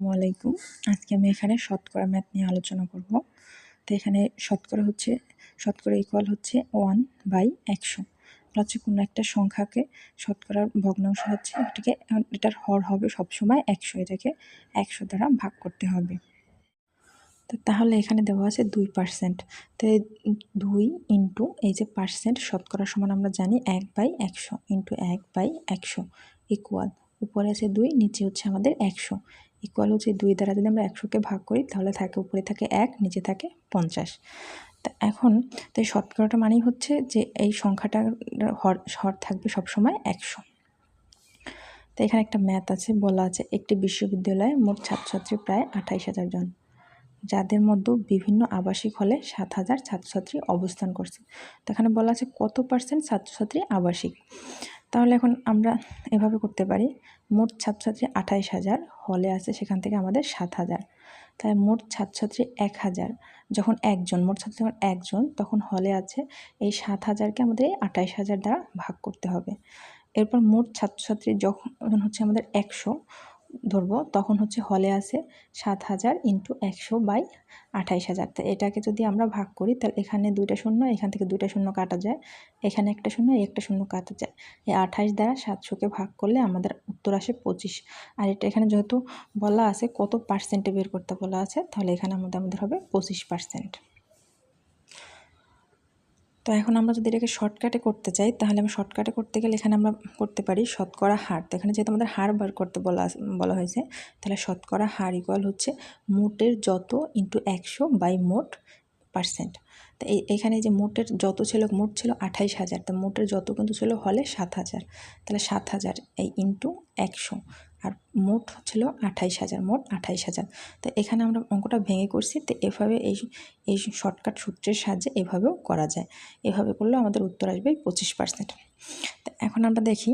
আলাইকুম আজকে আমি এখানে শতকরা ম্যাথ নিয়ে আলোচনা করব। তো এখানে শতকরা হচ্ছে, শতকরা ইকুয়াল হচ্ছে ওয়ান বাই একশো। হচ্ছে কোনো একটা সংখ্যাকে শতকরার ভগ্নাংশ হচ্ছে, এটাকে, এটার হর হবে সবসময় একশো। এটাকে একশো দ্বারা ভাগ করতে হবে। তো তাহলে এখানে দেওয়া আছে দুই পার্সেন্ট তো দুই ইন্টু এই যে পার্সেন্ট শতকরা সমান আমরা জানি এক বাই একশো ইন্টু এক বাই একশো ইকুয়াল উপরে আছে দুই, নিচে হচ্ছে আমাদের একশো। ইকুয়াল হচ্ছে দুই দ্বারা যদি আমরা একশোকে ভাগ করি, তাহলে থাকে উপরে থাকে এক, নিচে থাকে পঞ্চাশ। তা এখন তাই শতকরাটা মানেই হচ্ছে যে এই সংখ্যাটার হর হর থাকবে সবসময় একশো। তো এখানে একটা ম্যাথ আছে, বলা আছে একটি বিশ্ববিদ্যালয়ে মোট ছাত্রছাত্রী প্রায় আঠাইশ হাজার জন, যাদের মধ্যে বিভিন্ন আবাসিক হলে সাত হাজার ছাত্রছাত্রী অবস্থান করছে। তো এখানে বলা আছে কত পার্সেন্ট ছাত্রছাত্রী আবাসিক? তাহলে এখন আমরা এভাবে করতে পারি। মোট ছাত্রছাত্রী আঠাইশ হাজার, হলে আছে সেখান থেকে আমাদের সাত হাজার। তাই মোট ছাত্রছাত্রী এক হাজার। যখন একজন, মোট ছাত্র যখন একজন, তখন হলে আছে এই সাত হাজারকে আমাদের এই আঠাইশ হাজার দ্বারা ভাগ করতে হবে। এরপর মোট ছাত্রছাত্রী যখন হচ্ছে আমাদের একশো ধরবো, তখন হচ্ছে হলে আছে সাত হাজার ইন্টু একশো বাই আঠাইশ হাজার। তো এটাকে যদি আমরা ভাগ করি, তাহলে এখানে দুইটা শূন্য, এখান থেকে দুইটা শূন্য কাটা যায়। এখানে একটা শূন্য একটা শূন্য কাটা যায়। এই আঠাইশ দ্বারা সাতশোকে ভাগ করলে আমাদের উত্তর আসে পঁচিশ। আর এটা এখানে যেহেতু বলা আছে কত পার্সেন্টে বের করতে বলা আছে, তাহলে এখানে আমাদের আমাদের হবে পঁচিশ পার্সেন্ট তো এখন আমরা যদি এটাকে শর্টকাটে করতে চাই, তাহলে আমি শর্টকাটে করতে গেলে এখানে আমরা করতে পারি শতকরা হার। তো এখানে যেহেতু আমাদের হার বার করতে বলা বলা হয়েছে, তাহলে শতকরা হার ইকুয়াল হচ্ছে মোটের যত ইন্টু একশো বাই মোট পার্সেন্ট তো এখানে যে মোটের যত ছিল, মোট ছিল আঠাইশ হাজার। তো মোটের যত কিন্তু ছিল হলে সাত হাজার। তাহলে সাত হাজার এই ইন্টু একশো। আর মোট ছিল আঠাইশ হাজার, মোট আঠাইশ হাজার। তো এখানে আমরা অঙ্কটা ভেঙে করছি, তো এভাবে এই এই শর্টকাট সূত্রের সাহায্যে এভাবেও করা যায়। এভাবে করলে আমাদের উত্তর আসবে পঁচিশ পার্সেন্ট তো এখন আমরা দেখি,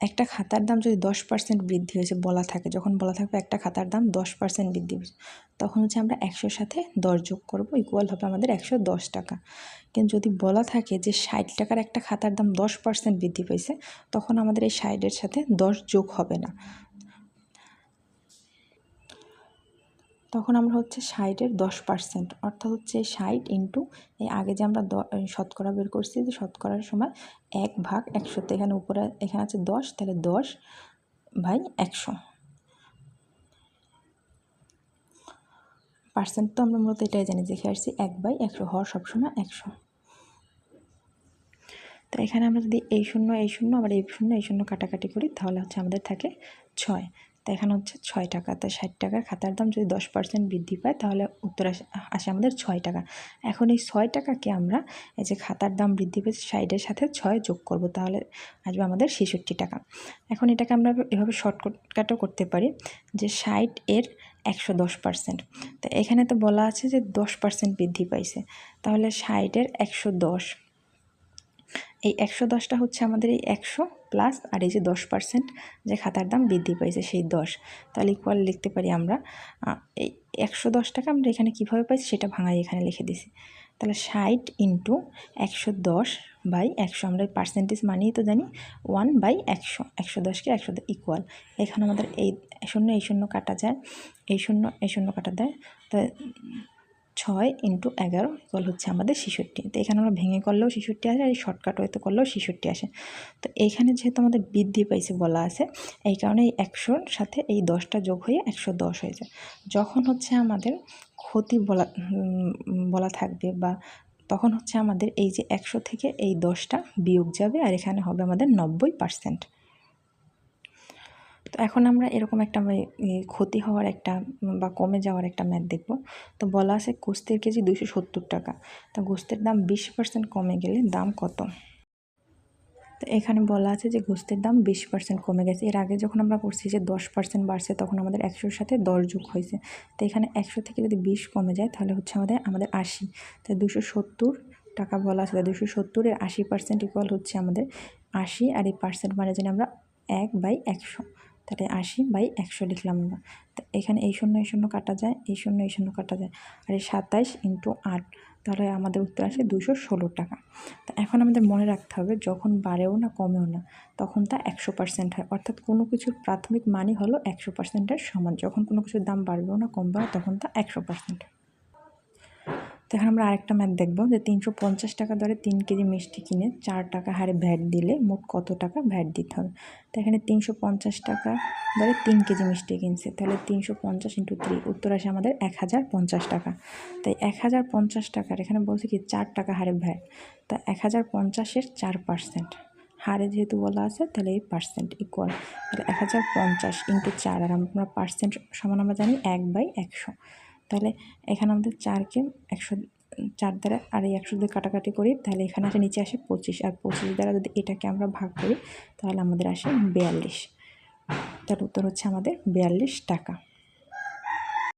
একটা খাতার দাম যদি দশ পার্সেন্ট বৃদ্ধি হয়েছে, বলা থাকে, যখন বলা থাকবে একটা খাতার দাম দশ পার্সেন্ট বৃদ্ধি হয়েছে তখন হচ্ছে আমরা একশোর সাথে দশ যোগ করব ইকুয়াল হবে আমাদের একশো দশ টাকা। কিন্তু যদি বলা থাকে যে ষাট টাকার একটা খাতার দাম দশ পার্সেন্ট বৃদ্ধি পেয়েছে তখন আমাদের এই ষাটের সাথে দশ যোগ হবে না। তখন আমরা হচ্ছে ষাটের দশ পার্সেন্ট অর্থাৎ হচ্ছে ষাট ইন্টু এই আগে যে আমরা শতকরা বের করছি, যে শতকরার সময় এক ভাগ একশোতে এখানে উপরে, এখানে আছে দশ, তাহলে দশ ভাই একশো। পার্সেন্ট তো আমরা মূলত এটাই জানি দেখে আসছি এক বাই একশো, হওয়ার সবসময় একশো। তো এখানে আমরা যদি এই শূন্য এই শূন্য, আবার এই শূন্য এই শূন্য কাটাকাটি করি, তাহলে হচ্ছে আমাদের থাকে ছয়। তো এখানে হচ্ছে ছয় টাকা, তো ষাট টাকার খাতার দাম যদি দশ পার্সেন্ট বৃদ্ধি পায়, তাহলে উত্তর আসে আমাদের ছয় টাকা। এখন এই ছয় টাকাকে আমরা এই যে খাতার দাম বৃদ্ধি পেয়েছে ষাটের সাথে ছয় যোগ করব, তাহলে আসবে আমাদের ছেষট্টি টাকা। এখন এটাকে আমরা এভাবে শর্টকাটও করতে পারি যে ষাট এর একশো দশ পার্সেন্ট। তো এখানে তো বলা আছে যে দশ পার্সেন্ট বৃদ্ধি পাইছে। তাহলে ষাটের একশো দশ। এই একশো দশটা হচ্ছে আমাদের এই একশো প্লাস আর এই যে দশ পার্সেন্ট যে খাতার দাম বৃদ্ধি পাইছে সেই দশ। তাহলে ইকুয়াল লিখতে পারি আমরা এই একশো দশ টাকা আমরা এখানে কীভাবে পাইছি সেটা ভাঙাই এখানে লিখে দিছি। তাহলে ষাট ইন্টু একশো দশ বাই একশো। আমরা পার্সেন্টেজ মানিয়ে তো জানি ওয়ান বাই একশো। একশো দশকে একশো ইকুয়াল এখানে আমাদের এই শূন্য এই শূন্য কাটা যায়, এই শূন্য এই শূন্য কাটা দেয় তা ছয় ইন্টু এগারো ইকুয়াল হচ্ছে আমাদের ছেষট্টি। তো এখানে আমরা ভেঙে করলেও ছেষট্টি আসে আর এই শর্টকাট হয়তো করলেও ছেষট্টি আসে। তো এইখানে যেহেতু আমাদের বৃদ্ধি পাইছে বলা আছে, এই কারণে এই একশোর সাথে এই দশটা যোগ হয়ে একশো দশ হয়ে যায়। যখন হচ্ছে আমাদের ক্ষতি বলা বলা থাকবে বা তখন হচ্ছে আমাদের এই যে একশো থেকে এই দশটা বিয়োগ যাবে আর এখানে হবে আমাদের নব্বই পার্সেন্ট তো এখন আমরা এরকম একটা ক্ষতি হওয়ার একটা বা কমে যাওয়ার একটা ম্যাথ দেখব। তো বলা আছে গোস্তের কেজি দুশো সত্তর টাকা। তো গোস্তের দাম বিশ পার্সেন্ট কমে গেলে দাম কত? তো এখানে বলা আছে যে গোস্তের দাম বিশ পার্সেন্ট কমে গেছে। এর আগে যখন আমরা পড়ছি যে দশ পার্সেন্ট বাড়ছে, তখন আমাদের একশোর সাথে দশ যুগ হয়েছে। তো এখানে একশো থেকে যদি বিশ কমে যায়, তাহলে হচ্ছে আমাদের আমাদের আশি। তো দুশো সত্তর টাকা বলা আছে। দুশো সত্তরের আশি পার্সেন্ট ইকুয়াল হচ্ছে আমাদের আশি আর এই পার্সেন্ট মানে জানি আমরা এক বাই একশো। তাহলে আশি বাই একশো লিখলাম আমরা। তো এখানে এই শূন্য এই শূন্য কাটা যায়, এই শূন্য এই শূন্য কাটা যায়। আর এই সাতাইশ ইন্টু আট, তাহলে আমাদের উত্তর আসে দুশো ষোলো টাকা। তা এখন আমাদের মনে রাখতে হবে, যখন বাড়েও না, কমেও না, তখন তা একশো পার্সেন্ট হয়। অর্থাৎ কোনো কিছুর প্রাথমিক মানই হলো একশো পার্সেন্টের সমান। যখন কোনো কিছুর দাম বাড়বেও না, কমবেও তখন তা একশো পার্সেন্ট। তো এখন আমরা আরেকটা ম্যাথ দেখব যে তিনশো পঞ্চাশ টাকা দরে তিন কেজি মিষ্টি কিনে চার টাকা হারে ভ্যাট দিলে মোট কত টাকা ভ্যাট দিতে হবে? তো এখানে তিনশো পঞ্চাশ টাকা দরে তিন কেজি মিষ্টি কিনছে। তাহলে তিনশো পঞ্চাশ ইন্টু থ্রি উত্তর আসে আমাদের এক হাজার পঞ্চাশ টাকা। তাই এক হাজার পঞ্চাশ টাকার এখানে বলছে কি চার টাকা হারে ভ্যাট। তা এক হাজার পঞ্চাশের চার পার্সেন্ট হারে যেহেতু বলা আছে, তাহলে এই পার্সেন্ট ইকুয়াল তাহলে এক হাজার পঞ্চাশ ইন্টু চার, আর আমরা পার্সেন্ট সমান আমরা জানি এক বাই একশো। তাহলে এখানে আমাদের চারকে একশো, চার দ্বারা আর এই একশো দিয়ে কাটাকাটি করি, তাহলে এখানে আসে নিচে আসে পঁচিশ, আর পঁচিশ দ্বারা যদি এটাকে আমরা ভাগ করি, তাহলে আমাদের আসে বিয়াল্লিশ। তার উত্তর হচ্ছে আমাদের বিয়াল্লিশ টাকা।